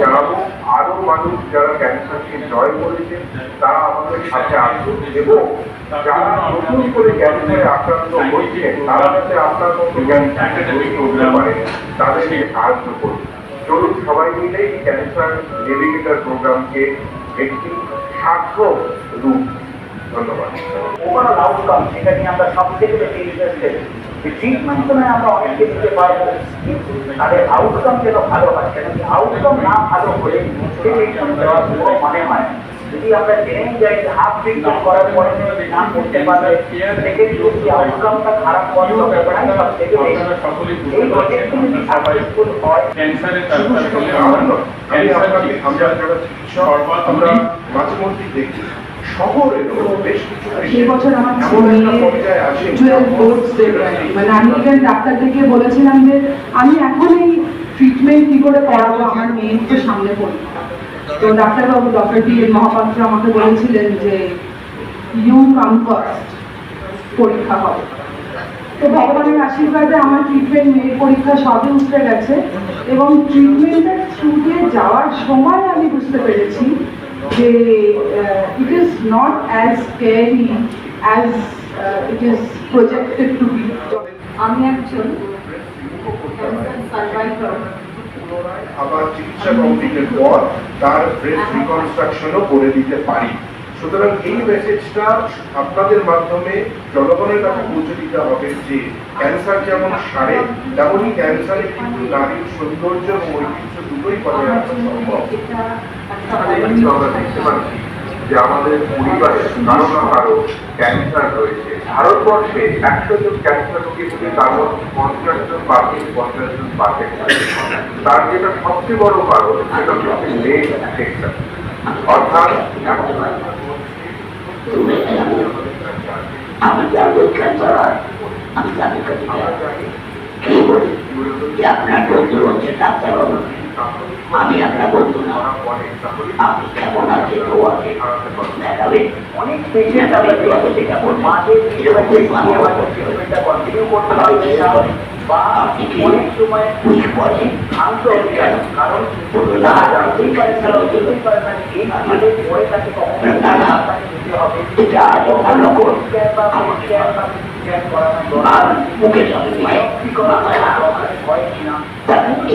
জানাব আরও মানুষ যারা ক্যান্সারকে জয় করেছে, তারা আমাদের সাথে আসুন এবং যারা নতুন করে ক্যান্সারে আক্রান্ত হয়েছে, তারা যাতে আপনার মতো ক্যান্সারকে পারে, তাদেরকে সাহায্য করুন। চলুন সবাই মিলে ক্যান্সার নেভিগেটার প্রোগ্রামকে একটি সার্থক রূপ ধন্যবাদ। ওভারঅল আউটকাম সেটা নিয়ে আমরা সব থেকে বেশি ইন্টারেস্টেড ট্রিটমেন্ট তো নয় আমরা অনেককে দিতে পারব। কিন্তু তাদের আউটকাম যেন ভালো হয় কেন কি আউটকাম না ভালো হলে সেই ট্রিটমেন্ট দেওয়ার কোনো মানে হয়। যদি আমরা জেনেই যাই যে হাফ ট্রিটমেন্ট করার পরে না করতে পারলে সেক্ষেত্রে যদি আউটকামটা খারাপ হওয়ার সম্ভাবনাই সব থেকে এই প্রজেক্ট সাকসেসফুল হয় ক্যান্সারের আমরা আমরা যারা আমরা মাঝে মধ্যেই দেখি শহরেরও বেশ কিছু বছর আমার এমন একটা ছেলে পর্যায়ে আসে টুয়েলভ বোর্ডস মানে আমি ইভেন ডাক্তার থেকে বলেছিলাম যে আমি এখন এই ট্রিটমেন্ট কি করে করাবো? আমার মেয়ের তো সামনে পরীক্ষা তো ডাক্তারবাবু ডক্টর ডি এন মহাপাত্র আমাকে বলেছিলেন যে ইউ কাম ফার্স্ট পরীক্ষা হবে। তো ভগবানের আশীর্বাদে আমার ট্রিটমেন্ট মেয়ের পরীক্ষা সবই উঠে গেছে এবং ট্রিটমেন্টের থ্রু দিয়ে যাওয়ার সময় আমি বুঝতে পেরেছি যে it is not as scary as it is projected to be আমি একজন ক্যান্সার সার্ভাইভার আবার চিকিৎসা কমপ্লিটের পর তার ব্রেস্ট রিকনস্ট্রাকশনও করে দিতে পারি। সুতরাং এই মেসেজটা আপনাদের মাধ্যমে জনগণের কাছে পৌঁছে দিতে হবে যে ক্যান্সার যেমন সারে তেমনই ক্যান্সারে কিন্তু নারীর সৌন্দর্য এবং ঐতিহ্য দুটোই বজায় রাখা সম্ভব। কিন্তু আমরা দেখতে পাচ্ছি যে আমাদের পরিবারে কারও না কারও ক্যান্সার রয়েছে। ভারতবর্ষে একশো জন ক্যান্সার রোগী হলে তার মধ্যে পঞ্চাশ জন পার্সেন্ট পঞ্চাশ জন পার্সেন্ট তার যেটা সবচেয়ে বড় কারণ, সেটা হচ্ছে লেট সেক্টর। অর্থাৎ আমি যাব ক্যান্সার আমি জানি আপনার বন্ধু হচ্ছে ডাক্তারবাবু আমি আপনার বন্ধু না আপনি কেমন আছে। আছে অনেক পেশেন্ট আমরা দেখি মাঝে ট্রিটমেন্টটা কন্টিনিউ করতে পারবে বা অনেক সময় অনেক শান্ত কারণ না জানতেই পারে না বুঝতেই পারে। না এই ভাবে পরে তাকে কখনো হবে এটা আজও ভালো স্ক্যান বা স্ক্যান বা স্ক্যান করানো আর মুখে কিনা তার মুখে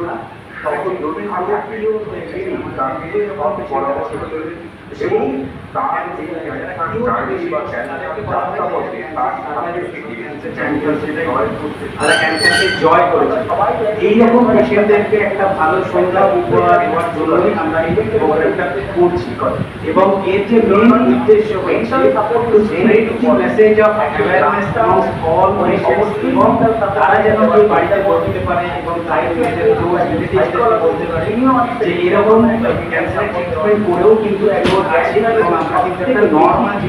ডায়াগনোসিস সকল নতুন আলোকপ্রিয় গেছে তাকে পরামর্শ এবং তার তার এইরকম পেশেন্টদেরকে একটা ভালো সন্ধ্যা উপহার দেওয়ার জন্যই আমরা এই প্রোগ্রামটা করছি। এবং এর যে মেইন উদ্দেশ্য এবং যেন বাড়িতে পারে এবং তাই বলতে পারে এরকম একটা নর্মাল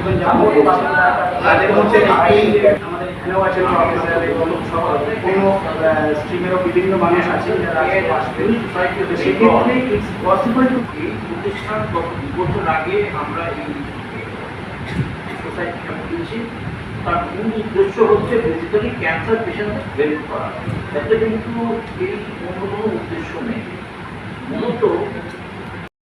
তার মূল উদ্দেশ্য হচ্ছে বেসিক্যালি ক্যান্সার পেশেন্টদের হেল্প করা যাতে কিন্তু এই অন্য কোনো উদ্দেশ্য নেই মূলত